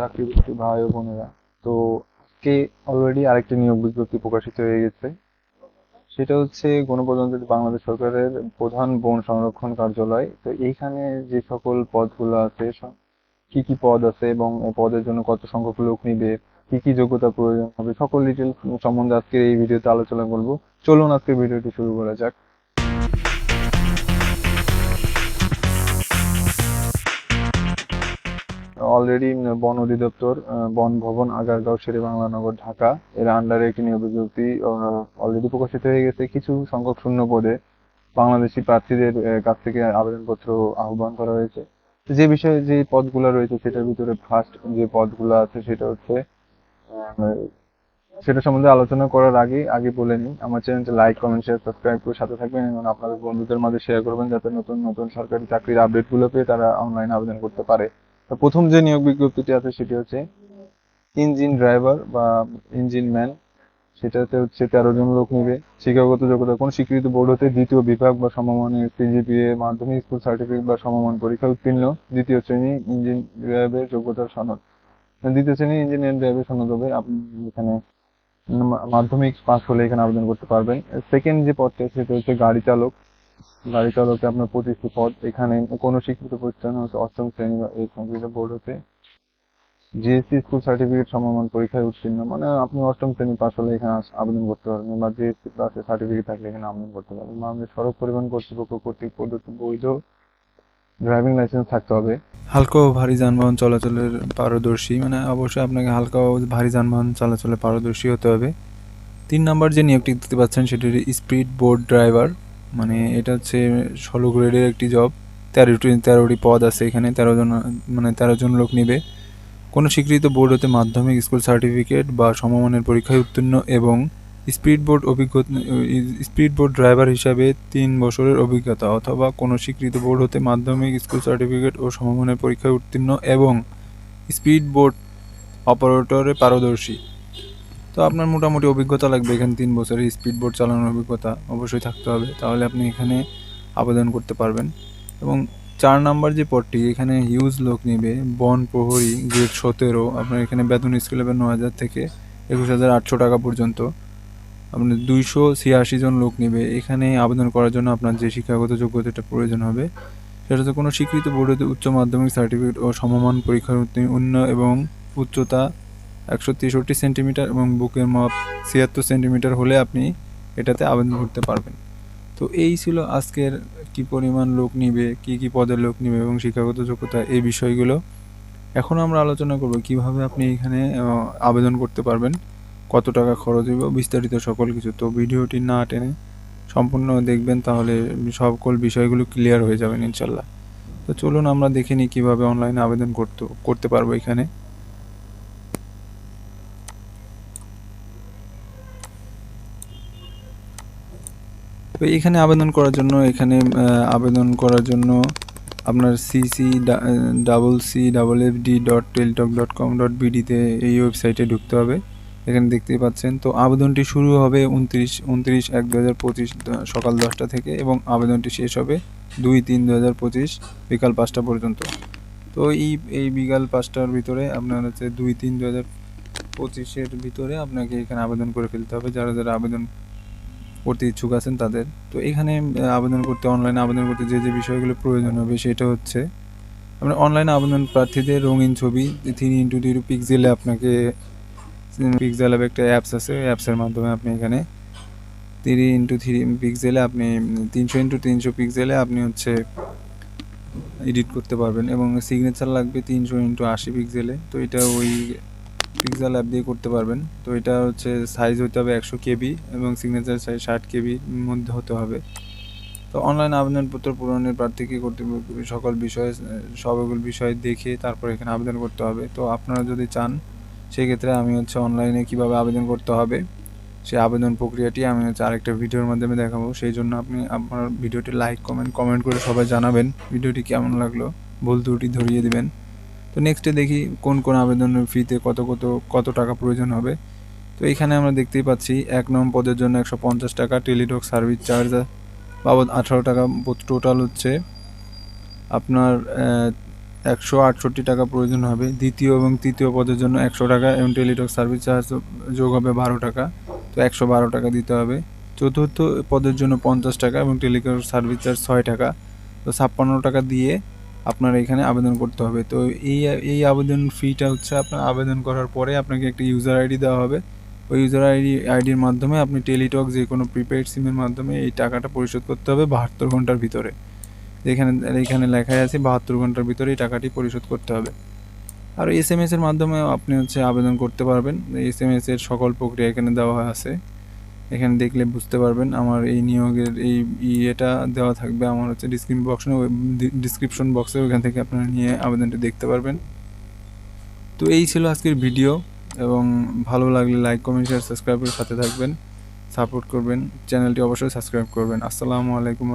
চাকরিপ্রার্থী ভাই ও বোনেরা। তো আজকে অলরেডি আরেকটি নিয়োগ বিজ্ঞপ্তি প্রকাশিত হয়ে গেছে। সেটা হচ্ছে গণপ্রজাতন্ত্রী বাংলাদেশ সরকারের প্রধান বন সংরক্ষণ কার্যালয়। তো এইখানে যে সকল পদগুলো আছে কি কি পদ আছে এবং পদের জন্য কত সংখ্যক লোক নিবে, কি কি যোগ্যতা প্রয়োজন হবে, সকল ডিটেলস সম্বন্ধে আজকে এই ভিডিওতে আলোচনা করব। চলুন আজকে ভিডিওটি শুরু করা যাক। অলরেডি বন অধিদপ্তর বন ভবন, আগারগাঁও শেরে বাংলানগর ঢাকা, এর আন্ডারে একটি নিয়োগ বিজ্ঞপ্তি অলরেডি প্রকাশিত হয়ে গেছে। কিছু সংখ্যক শূন্য পদে বাংলাদেশি প্রার্থীদের কাছ থেকে আবেদনপত্র আহ্বান করা হয়েছে। যে বিষয়ে যে পদগুলো রয়েছে, সেটার ভিতরে ফার্স্ট যে পদগুলো আছে, সেটা হচ্ছে সেটা সম্বন্ধে আলোচনা করার আগে আগে বলে নিই, আমার চ্যানেলটি লাইক কমেন্ট শেয়ার সাবস্ক্রাইব করে সাথে থাকবেন এবং আপনাদের বন্ধুদের মাঝে শেয়ার করবেন, যাতে নতুন নতুন সরকারি চাকরির আপডেটগুলো পেয়ে তারা অনলাইনে আবেদন করতে পারে। প্রথম যে নিয়োগ বিজ্ঞপ্তিটি আছে সেটি হচ্ছে ইঞ্জিন ড্রাইভার বা ইঞ্জিন ম্যান। সেটাতে হচ্ছে তেরো জন লোক নিবে। শিক্ষাগত যোগ্যতা কোন স্বীকৃত বোর্ড হতে দ্বিতীয় বিভাগ বা সমমানের সিজিপিএ মাধ্যমিক স্কুল সার্টিফিকেট বা সমমান পরীক্ষা উত্তীর্ণ। দ্বিতীয় শ্রেণি ইঞ্জিন ড্রাইভারের যোগ্যতার সনদ। দ্বিতীয় শ্রেণি ইঞ্জিনিয়ার ড্রাইভার সনদ হবে আপনি এখানে মাধ্যমিক পাস হলে এখানে আবেদন করতে পারবেন। সেকেন্ড যে পদটা সেটা হচ্ছে গাড়ি চালক। গাড়ি চালকে আপনার পঁচিশটি পদ এখানে কোনো শিক্ষিত প্রতিষ্ঠান হচ্ছে অষ্টম শ্রেণি বা এই সংশ্লিষ্ট বোর্ড হতে। জিএসসি স্কুল সার্টিফিকেট সমমান পরীক্ষায় উত্তীর্ণ মানে আপনি অষ্টম শ্রেণি পাস হলে এখানে আবেদন করতে পারবেন বা জিএসসি প্লাসের সার্টিফিকেট থাকলে এখানে আবেদন করতে পারবেন। বাংলাদেশ সড়ক পরিবহন কর্তৃপক্ষ কর্তৃক প্রদত্ত বৈধ। ড্রাইভিং লাইসেন্স থাকতে হবে। হালকা ও ভারী যানবাহন চলাচলের পারদর্শী মানে অবশ্যই আপনাকে হালকা ও ভারী যানবাহন চলাচলে পারদর্শী হতে হবে। তিন নম্বর যে নিয়োগটি দেখতে পাচ্ছেন সেটি স্পিড বোর্ড ড্রাইভার মানে এটা হচ্ছে ষোলো গ্রেডের একটি জব তেরোটি তেরোটি পদ আছে এখানে, তেরো জন মানে তেরো জন লোক নিবে। কোনো স্বীকৃত বোর্ড হতে মাধ্যমিক স্কুল সার্টিফিকেট বা সমমানের পরীক্ষায় উত্তীর্ণ এবং স্পিড বোট অভিজ্ঞতা স্পিড বোট ড্রাইভার হিসাবে তিন বছরের অভিজ্ঞতা অথবা কোনো স্বীকৃত বোর্ড হতে মাধ্যমিক স্কুল সার্টিফিকেট ও সমমানের পরীক্ষায় উত্তীর্ণ এবং স্পিড বোর্ড অপারেটরে পারদর্শী। তো আপনার মোটামুটি অভিজ্ঞতা লাগবে এখানে তিন বছরের স্পিড বোট চালানোর অভিজ্ঞতা অবশ্যই থাকতে হবে। তাহলে আপনি এখানে আবেদন করতে পারবেন। এবং চার নাম্বার যে পদটি এখানে হিউজ লোক নেবে, বন প্রহরী গ্রেড সতেরো, আপনার এখানে বেতন স্কেল হবে ন হাজার থেকে একুশ হাজার আটশো টাকা পর্যন্ত। আপনার দুইশো ছিয়াশি জন লোক নেবে, এখানে আবেদন করার জন্য আপনার যে শিক্ষাগত যোগ্যতাটা প্রয়োজন হবে, সেটা হচ্ছে কোনো স্বীকৃত বোর্ডে উচ্চ মাধ্যমিক সার্টিফিকেট ও সমমান পরীক্ষার উত্তীর্ণ এবং উচ্চতা একশো তেষট্টি সেন্টিমিটার এবং বুকের মাপ ছিয়াত্তর সেন্টিমিটার হলে আপনি এটাতে আবেদন করতে পারবেন। তো এই ছিল আজকের কি পরিমাণ লোক নিবে, কি কি পদের লোক নিবে এবং শিক্ষাগত যোগ্যতা এই বিষয়গুলো। এখন আমরা আলোচনা করব কীভাবে আপনি এখানে আবেদন করতে পারবেন, কত টাকা খরচ হবে বিস্তারিত সকল কিছু। তো ভিডিওটি না টেনে সম্পূর্ণ দেখবেন, তাহলে সকল বিষয়গুলো ক্লিয়ার হয়ে যাবেন ইনশাল্লাহ। তো চলুন আমরা দেখে নিই কীভাবে অনলাইনে আবেদন করতে করতে পারব এখানে। তো এখানে আবেদন করার জন্য, এখানে আবেদন করার জন্য আপনার c c double c double f d dot Teletalk dot com dot বিডিতে এই ওয়েবসাইটে ঢুকতে হবে। এখানে দেখতেই পাচ্ছেন। তো আবেদনটি শুরু হবে উনত্রিশ উনত্রিশ এক দু হাজার পঁচিশ সকাল দশটা থেকে এবং আবেদনটি শেষ হবে দুই তিন দু হাজার পঁচিশ বিকাল পাঁচটা পর্যন্ত। তো এই এই বিকাল পাঁচটার ভিতরে আপনার হচ্ছে দুই তিন দু হাজার পঁচিশের ভিতরে আপনাকে এখানে আবেদন করে ফেলতে হবে। যারা যারা আবেদন করতে ইচ্ছুক আছেন তাদের। তো এখানে আবেদন করতে অনলাইনে আবেদন করতে যে যে বিষয়গুলো প্রয়োজন হবে সেটা হচ্ছে আপনার অনলাইনে আবেদন প্রার্থীদের রঙিন ছবি থ্রি ইন্টু থ্রি পিক্সেলে আপনাকে পিক্সেল একটা অ্যাপস আছে ওই অ্যাপসের মাধ্যমে আপনি এখানে থ্রি ইন্টু থ্রি পিক্সেলে আপনি তিনশো ইন্টু তিনশো পিক্সেলে আপনি হচ্ছে এডিট করতে পারবেন এবং সিগনেচার লাগবে তিনশো ইন্টু আশি পিক্সেলে তো এটা ওই পিক্সেল অ্যাপ দিয়ে করতে পারবেন। তো এটা হচ্ছে সাইজ হতে হবে একশো কেবি এবং সিগনেচার সাইজ ষাট কেবির মধ্যে হতে হবে। তো অনলাইন আবেদনপত্র পূরণের প্রার্থীকে করতে সকল বিষয়ে সকল বিষয় দেখে তারপর এখানে আবেদন করতে হবে। তো আপনারা যদি চান, সেক্ষেত্রে আমি হচ্ছে অনলাইনে কীভাবে আবেদন করতে হবে সেই আবেদন প্রক্রিয়াটি আমি হচ্ছে আরেকটা ভিডিওর মাধ্যমে দেখাবো। সেই জন্য আপনি আপনার ভিডিওটি লাইক কমেন্ট কমেন্ট করে সবাই জানাবেন। ভিডিওটি কেমন লাগল, ভুল ত্রুটি ধরিয়ে দিবেন। তো নেক্সটে দেখি কোন কোন আবেদনের ফিতে কত কত কত টাকা প্রয়োজন হবে। তো এখানে আমরা দেখতেই পাচ্ছি, এক নম্বর পদের জন্য একশো পঞ্চাশ টাকা টেলিটক সার্ভিস চার্জ বাবদ আঠারো টাকা টোটাল হচ্ছে। আপনার একশো আটষট্টি টাকা প্রয়োজন হবে। দ্বিতীয় এবং তৃতীয় পদের জন্য একশো টাকা এবং টেলিটক সার্ভিস চার্জ যোগ হবে বারো টাকা। তো একশো বারো টাকা দিতে হবে। চতুর্থ পদের জন্য পঞ্চাশ টাকা এবং টেলিটক সার্ভিস চার্জ ছয় টাকা। তো ছাপ্পান্ন টাকা দিয়ে আপনার এখানে আবেদন করতে হবে। তো এই এই আবেদন ফিটা হচ্ছে আপনার আবেদন করার পরে আপনাকে একটা ইউজার আইডি দেওয়া হবে। ওই ইউজার আইডি আইডির মাধ্যমে আপনি টেলিটক যে কোনো প্রিপেড সিমের মাধ্যমে এই টাকাটা পরিশোধ করতে হবে বাহাত্তর ঘণ্টার ভিতরে। এখানে এখানে লেখাই আছে বাহাত্তর ঘণ্টার ভিতরে এই টাকাটি পরিশোধ করতে হবে। আর এস এম এস এর মাধ্যমে আপনি হচ্ছে আবেদন করতে পারবেন। এস এম এস এর সকল প্রক্রিয়া এখানে দেওয়া আছে। এখানে দেখলে বুঝতে পারবেন আমার এই নিয়োগের এই ইয়েটা দেওয়া থাকবে আমার হচ্ছে ডিসক্রিপশন বক্সে ডিসক্রিপশন বক্সে ওখান থেকে আপনারা নিয়ে আবেদনটা দেখতে পারবেন। তো এই ছিল আজকের ভিডিও এবং ভালো লাগলে লাইক কমেন্ট শেয়ার সাবস্ক্রাইবের সাথে থাকবেন সাপোর্ট করবেন চ্যানেলটি অবশ্যই সাবস্ক্রাইব করবেন। আসসালামু আলাইকুম